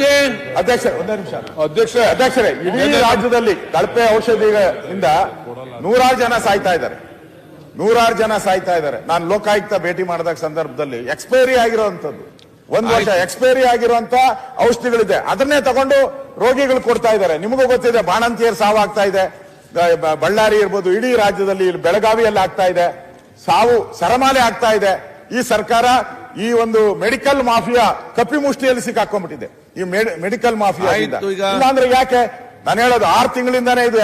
ನಿಮ್ಗೆ ಅಧ್ಯಕ್ಷ ಒಂದೇ ನಿಮಿಷ. ಅಧ್ಯಕ್ಷ ಅಧ್ಯಕ್ಷರೇ ಇಡೀ ರಾಜ್ಯದಲ್ಲಿ ಕಳಪೆ ಔಷಧಿಯಿಂದ ನೂರಾರು ಜನ ಸಾಯ್ತಾ ಇದ್ದಾರೆ. ನೂರಾರು ಜನ ಸಾಯ್ತಾ ಇದ್ದಾರೆ. ನಾನು ಲೋಕಾಯುಕ್ತ ಭೇಟಿ ಮಾಡಿದಾಗ ಸಂದರ್ಭದಲ್ಲಿ ಎಕ್ಸ್ಪೈರಿ ಆಗಿರುವಂತದ್ದು ಒಂದು ವರ್ಷ ಎಕ್ಸ್ಪೈರಿ ಆಗಿರುವಂತ ಔಷಧಿಗಳಿದೆ. ಅದನ್ನೇ ತಗೊಂಡು ರೋಗಿಗಳು ಕೊಡ್ತಾ ಇದ್ದಾರೆ. ನಿಮಗೂ ಗೊತ್ತಿದೆ ಬಾಣಂತಿಯರ್ ಸಾವಾಗ್ತಾ ಇದೆ. ಬಳ್ಳಾರಿ ಇರ್ಬೋದು ಇಡೀ ರಾಜ್ಯದಲ್ಲಿ ಇಲ್ಲಿ ಬೆಳಗಾವಿಯಲ್ಲಿ ಆಗ್ತಾ ಇದೆ. ಸಾವು ಸರಮಾಲೆ ಆಗ್ತಾ ಇದೆ. ಈ ಸರ್ಕಾರ ಈ ಒಂದು ಮೆಡಿಕಲ್ ಮಾಫಿಯಾ ಕಪ್ಪಿ ಮುಷ್ಟಿಯಲ್ಲಿ ಸಿಕ್ಕಾಕೊಂಡ್ಬಿಟ್ಟಿದೆ. ಈ ಮೆಡಿಕಲ್ ಮಾಫಿಯಾ ಇಲ್ಲಾಂದ್ರೆ ಈಗ. ಇಲ್ಲ ಅಂದ್ರೆ ಯಾಕೆ? ನಾನು ಹೇಳೋದು ಆರ್ ತಿಂಗಳಿಂದಾನೇ ಇದು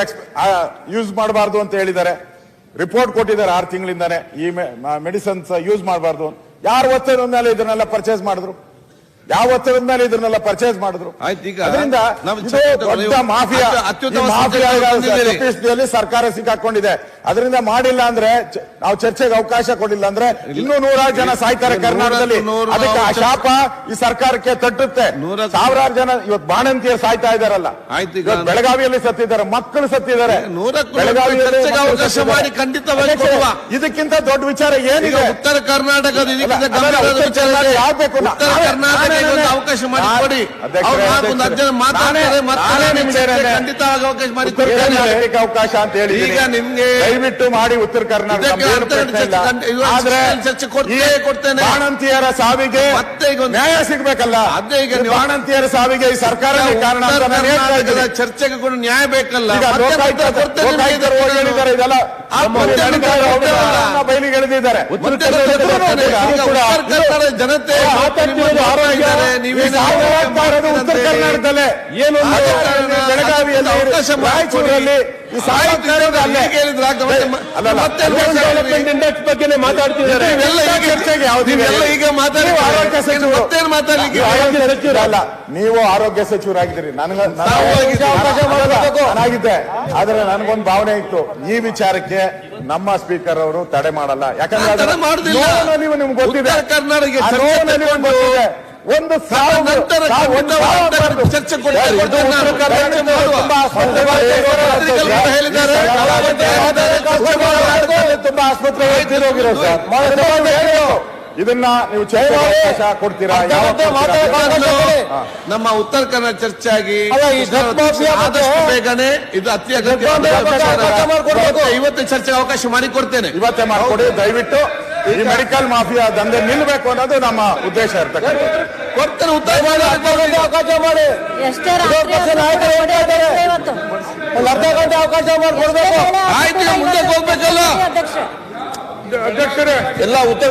ಯೂಸ್ ಮಾಡಬಾರ್ದು ಅಂತ ಹೇಳಿದ್ದಾರೆ. ರಿಪೋರ್ಟ್ ಕೊಟ್ಟಿದ್ದಾರೆ ಆರ್ ತಿಂಗಳಿಂದಾನೇ. ಈ ಮೆಡಿಸನ್ಸ್ ಯೂಸ್ ಮಾಡಬಾರ್ದು. ಯಾರು ಒತ್ತದ ಮೇಲೆ ಇದನ್ನೆಲ್ಲ ಪರ್ಚೇಸ್ ಮಾಡಿದ್ರು? ಯಾವ ಒತ್ತಡದ ಇದನ್ನೆಲ್ಲ ಪರ್ಚೇಸ್ ಮಾಡಿದ್ರು ಅದರಿಂದ ದೊಡ್ಡ ಮಾಫಿಯಾ ಸರ್ಕಾರ ಸಿಕ್ಕಾಕೊಂಡಿದೆ. ಅದರಿಂದ ಮಾಡಿಲ್ಲ ಅಂದ್ರೆ ನಾವು ಚರ್ಚೆಗೆ ಅವಕಾಶ ಕೊಡಿಲ್ಲ ಅಂದ್ರೆ ಇನ್ನೂ ನೂರಾರು ಜನ ಸಾಯ್ತಾರೆ ಕರ್ನಾಟಕದಲ್ಲಿ. ಅದಕ್ಕೆ ಆ ಶಾಪ ಈ ಸರ್ಕಾರಕ್ಕೆ ತಟ್ಟುತ್ತೆ. ಸಾವಿರಾರು ಜನ ಇವತ್ತು ಬಾಣಂತಿಯರು ಸಾಯ್ತಾ ಇದಾರಲ್ಲ ಆಯ್ತು ಈಗ ಬೆಳಗಾವಿಯಲ್ಲಿ ಸತ್ತಿದ್ದಾರೆ ಮಕ್ಕಳು ಸತ್ತಿದ್ದಾರೆ. ಬೆಳಗಾವಿಯಲ್ಲಿ ಖಂಡಿತವಾಗಿ. ಇದಕ್ಕಿಂತ ದೊಡ್ಡ ವಿಚಾರ ಏನಿದೆ? ಉತ್ತರ ಕರ್ನಾಟಕದ ಯಾವ ಬೇಕು? ಒಂದು ಅವಕಾಶ ಮಾಡಿ ಕೊಡಿ. ಹತ್ತು ಜನ ಮಾತಾಡ್ತಾರೆ ಮತ್ತೆ ಅವಕಾಶ ಮಾಡಿ ಅವಕಾಶ ಅಂತ ಹೇಳಿ ಈಗ ನಿಮ್ಗೆ ದಯವಿಟ್ಟು ಮಾಡಿ ಉತ್ತರ ಕರ್ನಾಟಕ ಕೊಡ್ತೇನೆ. ಬಾಣಂತಿಯರ ಸಾವಿಗೆ ಮತ್ತೆ ಈಗ ನ್ಯಾಯ ಸಿಗ್ಬೇಕಲ್ಲ. ಅದೇ ಈಗ ಆಣಂತಿಯರ ಬಾಣಂತಿಯರ ಸಾವಿಗೆ ಈ ಸರ್ಕಾರ ಕಾರಣ. ಚರ್ಚೆಗೆ ಕೂಡ ನ್ಯಾಯ ಬೇಕಲ್ಲ. ಹೇಳಿದ್ದಾರೆ ಇದೆಲ್ಲ. ಬಯಲಿಗೆ ಎಳೆದಿದ್ದಾರೆ ಜನತೆ ನೀವೇನು ಉತ್ತರ ಕರ್ನಾಟಕದಲ್ಲೇ? ಏನು ಬೆಳಗಾವಿಯಲ್ಲಿ ಅವಕಾಶ. ರಾಯಚೂರಲ್ಲಿ ಇಂಡೆಕ್ಸ್ ಬಗ್ಗೆನೇ ಮಾತಾಡ್ತಿದ್ದಾರೆ. ಈಗ ಮಾತಾಡಿ ನೀವು ಆರೋಗ್ಯ ಸಚಿವರು. ಮತ್ತೇನು ಮಾತಾಡ್ಲಿಕ್ಕೆ ನೀವು ಆರೋಗ್ಯ ಸಚಿವರಲ್ಲ. ನೀವು ಆರೋಗ್ಯ ಸಚಿವರಾಗಿದ್ದೀರಿ. ನನಗೆ ಆದ್ರೆ ನನಗೊಂದು ಭಾವನೆ ಇತ್ತು. ಈ ವಿಚಾರಕ್ಕೆ ನಮ್ಮ ಸ್ಪೀಕರ್ ಅವರು ತಡೆ ಮಾಡಲ್ಲ. ಯಾಕಂದ್ರೆ ನೀವು ನಿಮ್ಗೆ ಗೊತ್ತಿದೆ. ಉತ್ತರ ಒಂದು. ಚರ್ಚೆ. ತುಂಬಾ ಆಸ್ಪತ್ರೆ. ಇದನ್ನ ನೀವು ಕೊಡ್ತೀರಾ? ನಮ್ಮ ಉತ್ತರ ಕನ್ನಡ ಚರ್ಚೆ ಆಗಿ ಬೇಗನೆ ಇದು ಅತಿ ಅಗತ್ಯ ಇವತ್ತೇ ಚರ್ಚೆಗೆ ಅವಕಾಶ ಮಾಡಿಕೊಡ್ತೇನೆ. ಇವತ್ತೇ ಮಾಡಿಕೊಡಿ ದಯವಿಟ್ಟು ಈ ಮೆಡಿಕಲ್ ಮಾಫಿಯಾ ದಂಧೆ ನಿಲ್ಬೇಕು ಅನ್ನೋದು ನಮ್ಮ ಉದ್ದೇಶ ಇರ್ತಕ್ಕಂಥ ಕೊಡ್ತೇನೆ ಉತ್ತರ ಅವಕಾಶ ಮಾಡಿ. ಎಷ್ಟೇ ಒಂದು ಅರ್ಧ ಗಂಟೆ ಅವಕಾಶ ಮಾಡಿಕೊಡ್ಬೇಕು. ಆಯ್ತು, ಮುಂದೆ ಹೋಗ್ಬೇಕಲ್ಲ? ಅಧ್ಯಕ್ಷ ಅಧ್ಯಕ್ಷರೇ. ಎಲ್ಲ ಉತ್ತರ